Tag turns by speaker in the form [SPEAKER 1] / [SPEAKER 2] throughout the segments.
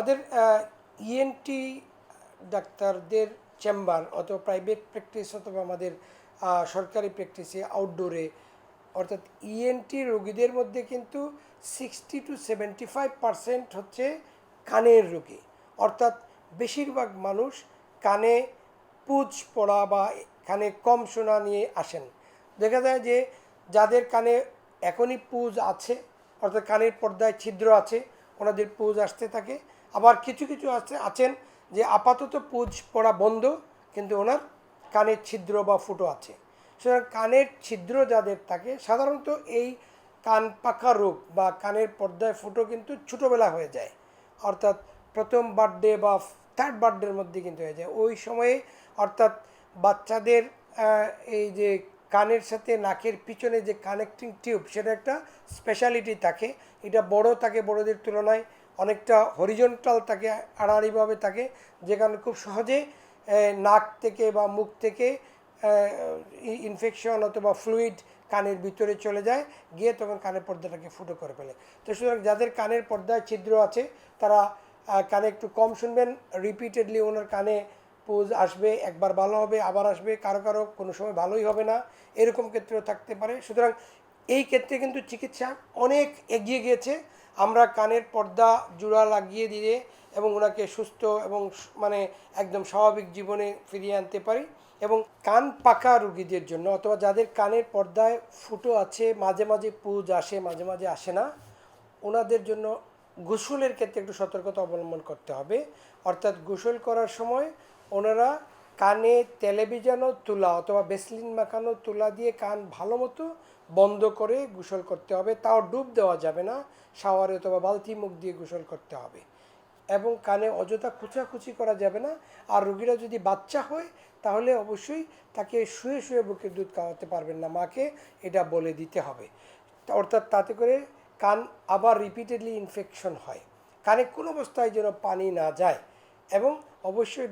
[SPEAKER 1] আমাদের ইএনটি ডাক্তারদের চেম্বার অথবা প্রাইভেট প্র্যাকটিস অথবা আমাদের সরকারি প্র্যাকটিসে আউটডোরে অর্থাৎ ইএনটি রোগীদের মধ্যে কিন্তু sixty two seventy five percent হচ্ছে কানের রোগী। অর্থাৎ বেশিরভাগ মানুষ কানে পুজ পড়া বা কানে কম শোনা নিয়ে আসেন। দেখা যায় যে যাদের কানে এখনই পুজ আছে, অর্থাৎ কানের পর্দায় ছিদ্র আছে, ওনাদের পুজ আসতে থাকে। আবার কিছু কিছু আছে, আছেন যে আপাতত পুজ পড়া বন্ধ, কিন্তু ওনার কানের ছিদ্র বা ফুটো আছে। সুতরাং কানের ছিদ্র যাদের থাকে, সাধারণত এই কান পাখা রোগ বা কানের পর্দায় ফুটো কিন্তু ছোটোবেলা হয়ে যায়। অর্থাৎ প্রথম বার্থডে বা থার্ড বার্থডের মধ্যে কিন্তু হয়ে যায়। ওই সময়ে অর্থাৎ বাচ্চাদের এই যে কানের সাথে নাকের পিছনে যে কানেক্টিং টিউব সেটা একটা স্পেশালিটি থাকে। এটা বড় থাকে বড়দের তুলনায়। অনেকটা হরিজন্টাল থাকে আড়াআড়িভাবে থাকে যেখানে খুব সহজে নাক থেকে বা মুখ থেকে ইনফেকশন অথবা ফ্লুইড কানের ভিতরে চলে যায়, গিয়ে তখন কানের পর্দাটাকে ফুটো করে ফেলে। তো সুতরাং যাদের কানের পর্দায় ছিদ্র আছে, তারা কানে একটু কম শুনবেন রিপিটেডলি ওনার কানে পোজ আসবে, একবার ভালো হবে, আবার আসবে, কারও কারও কোনো সময় ভালোই হবে না, এরকম ক্ষেত্রেও থাকতে পারে। সুতরাং এই ক্ষেত্রে কিন্তু চিকিৎসা অনেক এগিয়ে গিয়েছে। আমরা কানের পর্দা জোড়া লাগিয়ে দিয়ে এবং ওনাকে সুস্থ এবং মানে একদম স্বাভাবিক জীবনে ফিরিয়ে আনতে পারি এবং কান পাকা রুগীদের জন্য অথবা যাদের কানের পর্দায় ফুটো আছে, মাঝে মাঝে পুজ আসে, মাঝে মাঝে আসে না, ওনাদের জন্য গোসলের ক্ষেত্রে একটু সতর্কতা অবলম্বন করতে হবে। অর্থাৎ গোসল করার সময় ওনারা কানে তেলে ভিজানো তুলা অথবা বেসলিন মাখানো তুলা দিয়ে কান ভালো মতো বন্ধ করে গোসল করতে হবে। তাও ডুব দেওয়া যাবে না, শাওয়ারে অথবা বালতি মুখ দিয়ে গোসল করতে হবে। এবং কানে অযথা খুচাখুচি করা যাবে না। আর রুগীরা যদি বাচ্চা হয়, তাহলে অবশ্যই তাকে শুয়ে শুয়ে বুকের দুধ খাওয়াতে পারবেন না। মাকে এটা বলে দিতে হবে। অর্থাৎ তাতে করে কান আবার রিপিটেডলি ইনফেকশন হয়। কানে কোনো অবস্থায় যেন পানি না যায়। এবং অবশ্যই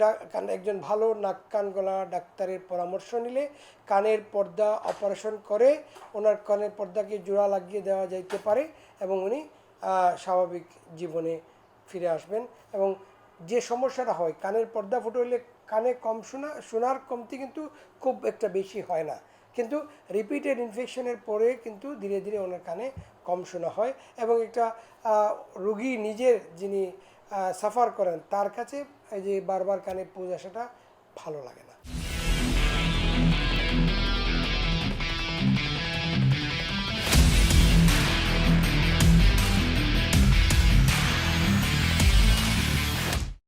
[SPEAKER 1] একজন ভালো নাক কান গলা ডাক্তারের পরামর্শ নিলে কানের পর্দা অপারেশন করে ওনার কানের পর্দাকে জোড়া লাগিয়ে দেওয়া যাইতে পারে এবং উনি স্বাভাবিক জীবনে ফিরে আসবেন এবং যে সমস্যাটা হয়, কানের পর্দা ফুটো হলে কানে কম শোনা, শোনার কমতি কিন্তু খুব একটা বেশি হয় না। কিন্তু রিপিটেড ইনফেকশনের পরে কিন্তু ধীরে ধীরে ওনার কানে কম শোনা হয় এবং একটা রোগী নিজের যিনি সাফার করেন। তার কাছে এই যে বারবার কানে পুজ সেটা ভালো লাগে